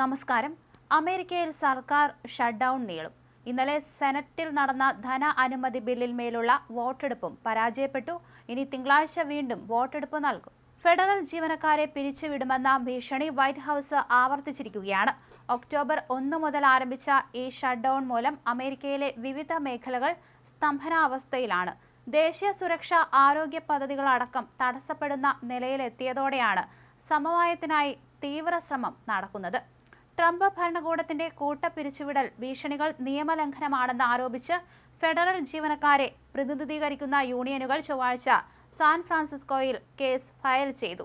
നമസ്കാരം. അമേരിക്കയിൽ സർക്കാർ ഷട്ട്ഡൌൺ നീളും. ഇന്നലെ സെനറ്റിൽ നടന്ന ധന അനുമതി ബില്ലിൽ മേലുള്ള വോട്ടെടുപ്പും പരാജയപ്പെട്ടു. ഇനി തിങ്കളാഴ്ച വീണ്ടും വോട്ടെടുപ്പ് നൽകും. ഫെഡറൽ ജീവനക്കാരെ പിരിച്ചുവിടുമെന്ന ഭീഷണി വൈറ്റ് ഹൗസ് ആവർത്തിച്ചിരിക്കുകയാണ്. ഒക്ടോബർ ഒന്ന് മുതൽ ആരംഭിച്ച ഈ ഷട്ട്ഡൌൺ മൂലം അമേരിക്കയിലെ വിവിധ മേഖലകൾ സ്തംഭനാവസ്ഥയിലാണ്. ദേശീയ സുരക്ഷ ആരോഗ്യ പദ്ധതികളടക്കം തടസ്സപ്പെടുന്ന നിലയിലെത്തിയതോടെയാണ് സമവായത്തിനായി തീവ്ര ശ്രമം നടക്കുന്നത്. ട്രംപ് ഭരണകൂടത്തിന്റെ കൂട്ടപ്പിരിച്ചുവിടൽ ഭീഷണികൾ നിയമലംഘനമാണെന്ന് ആരോപിച്ച് ഫെഡറൽ ജീവനക്കാരെ പ്രതിനിധീകരിക്കുന്ന യൂണിയനുകൾ ചൊവ്വാഴ്ച സാൻ ഫ്രാൻസിസ്കോയിൽ കേസ് ഫയൽ ചെയ്തു.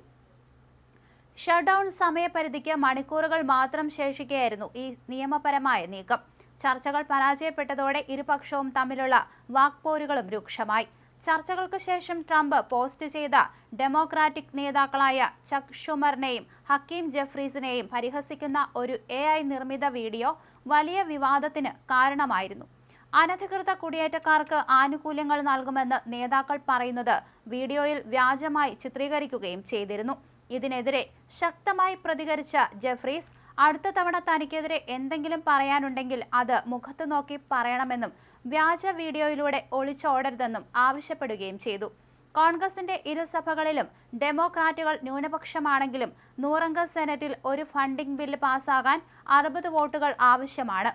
ഷട്ട്ഡൌൺ സമയപരിധിക്ക് മണിക്കൂറുകൾ മാത്രം ശേഷിക്കുകയായിരുന്നു ഈ നിയമപരമായ നീക്കം. ചർച്ചകൾ പരാജയപ്പെട്ടതോടെ ഇരുപക്ഷവും തമ്മിലുള്ള വാക്പോരുകളും രൂക്ഷമായി. ചർച്ചകൾക്ക് ശേഷം ട്രംപ് പോസ്റ്റ് ചെയ്ത ഡെമോക്രാറ്റിക് നേതാക്കളായ ചക് ഷുമറിനെയും ഹക്കീം ജെഫ്രീസിനെയും പരിഹസിക്കുന്ന ഒരു എ നിർമ്മിത വീഡിയോ വലിയ വിവാദത്തിന് കാരണമായിരുന്നു. അനധികൃത കുടിയേറ്റക്കാർക്ക് ആനുകൂല്യങ്ങൾ നൽകുമെന്ന് നേതാക്കൾ പറയുന്നത് വീഡിയോയിൽ വ്യാജമായി ചിത്രീകരിക്കുകയും ചെയ്തിരുന്നു. ഇതിനെതിരെ ശക്തമായി പ്രതികരിച്ച ജെഫ്രീസ് അടുത്ത തവണ തനിക്കെതിരെ എന്തെങ്കിലും പറയാനുണ്ടെങ്കിൽ അത് മുഖത്ത് നോക്കി പറയണമെന്നും വ്യാജ വീഡിയോയിലൂടെ ഒളിച്ചോടരുതെന്നും ആവശ്യപ്പെടുകയും ചെയ്തു. കോൺഗ്രസിന്റെ ഇരുസഭകളിലും ഡെമോക്രാറ്റുകൾ ന്യൂനപക്ഷമാണെങ്കിലും നൂറംഗ സെനറ്റിൽ ഒരു ഫണ്ടിംഗ് ബില്ല് പാസ്സാകാൻ അറുപത് വോട്ടുകൾ ആവശ്യമാണ്.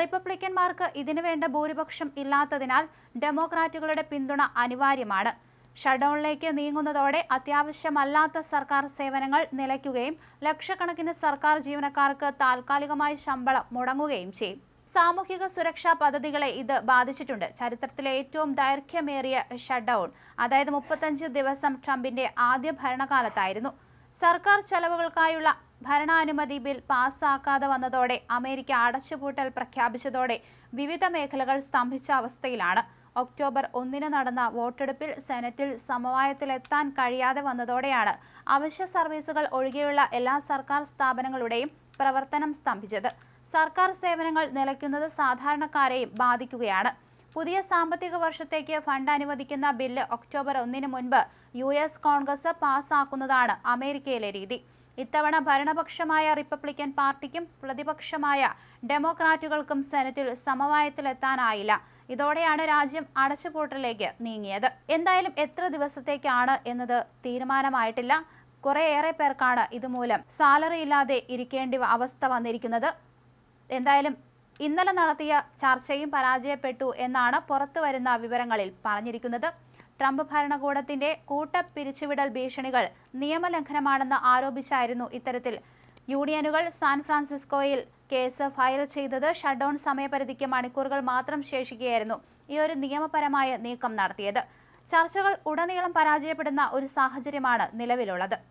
റിപ്പബ്ലിക്കന്മാർക്ക് ഇതിനുവേണ്ട ഭൂരിപക്ഷം ഇല്ലാത്തതിനാൽ ഡെമോക്രാറ്റുകളുടെ പിന്തുണ അനിവാര്യമാണ്. ഷട്ട്ഡൌണിലേക്ക് നീങ്ങുന്നതോടെ അത്യാവശ്യമല്ലാത്ത സർക്കാർ സേവനങ്ങൾ നിലയ്ക്കുകയും ലക്ഷക്കണക്കിന് സർക്കാർ ജീവനക്കാർക്ക് താൽക്കാലികമായി ശമ്പളം മുടങ്ങുകയും ചെയ്യും. സാമൂഹിക സുരക്ഷാ പദ്ധതികളെ ഇത് ബാധിച്ചിട്ടുണ്ട്. ചരിത്രത്തിലെ ഏറ്റവും ദൈർഘ്യമേറിയ ഷട്ട്ഡൌൺ അതായത് മുപ്പത്തഞ്ച് ദിവസം ട്രംപിന്റെ ആദ്യ ഭരണകാലത്തായിരുന്നു. സർക്കാർ ചെലവുകൾക്കായുള്ള ഭരണാനുമതി ബിൽ പാസ്സാക്കാതെ വന്നതോടെ അമേരിക്ക അടച്ചുപൂട്ടൽ പ്രഖ്യാപിച്ചതോടെ വിവിധ മേഖലകൾ സ്തംഭിച്ച അവസ്ഥയിലാണ്. ഒക്ടോബർ ഒന്നിന് നടന്ന വോട്ടെടുപ്പിൽ സെനറ്റിൽ സമവായത്തിലെത്താൻ കഴിയാതെ വന്നതോടെയാണ് അവശ്യ സർവീസുകൾ ഒഴികെയുള്ള എല്ലാ സർക്കാർ സ്ഥാപനങ്ങളുടെയും പ്രവർത്തനം സ്തംഭിച്ചത്. സർക്കാർ സേവനങ്ങൾ നിലയ്ക്കുന്നത് സാധാരണക്കാരെയും ബാധിക്കുകയാണ്. പുതിയ സാമ്പത്തിക വർഷത്തേക്ക് ഫണ്ട് അനുവദിക്കുന്ന ബില്ല് ഒക്ടോബർ ഒന്നിന് മുൻപ് യു എസ് കോൺഗ്രസ് പാസ്സാക്കുന്നതാണ് അമേരിക്കയിലെ രീതി. ഇത്തവണ ഭരണപക്ഷമായ റിപ്പബ്ലിക്കൻ പാർട്ടിക്കും പ്രതിപക്ഷമായ ഡെമോക്രാറ്റുകൾക്കും സെനറ്റിൽ സമവായത്തിലെത്താനായില്ല. ഇതോടെയാണ് രാജ്യം അടച്ചുപൂട്ടലിലേക്ക് നീങ്ങിയത്. എന്തായാലും എത്ര ദിവസത്തേക്കാണ് എന്നത് തീരുമാനമായിട്ടില്ല. കുറേയേറെ പേർക്കാണ് ഇതുമൂലം സാലറി ഇല്ലാതെ ഇരിക്കേണ്ടി അവസ്ഥ വന്നിരിക്കുന്നത്. എന്തായാലും ഇന്നലെ നടത്തിയ ചർച്ചയും പരാജയപ്പെട്ടു എന്നാണ് പുറത്തു വരുന്ന വിവരങ്ങളിൽ പറഞ്ഞിരിക്കുന്നത്. ട്രംപ് ഭരണകൂടത്തിന്റെ കൂട്ടപ്പിരിച്ചുവിടൽ ഭീഷണികൾ നിയമലംഘനമാണെന്ന് ആരോപിച്ചായിരുന്നു ഇത്തരത്തിൽ യൂണിയനുകൾ സാൻ ഫ്രാൻസിസ്കോയിൽ കേസ് ഫയൽ ചെയ്തത് ഷട്ട്ഡൌൺ സമയപരിധിക്ക് മണിക്കൂറുകൾ മാത്രം ശേഷിക്കുകയായിരുന്നു. ഈ ഒരു നിയമപരമായ നീക്കം നടത്തിയത്. ചർച്ചകൾ ഉടനീളം പരാജയപ്പെടുന്ന ഒരു സാഹചര്യമാണ് നിലവിലുള്ളത്.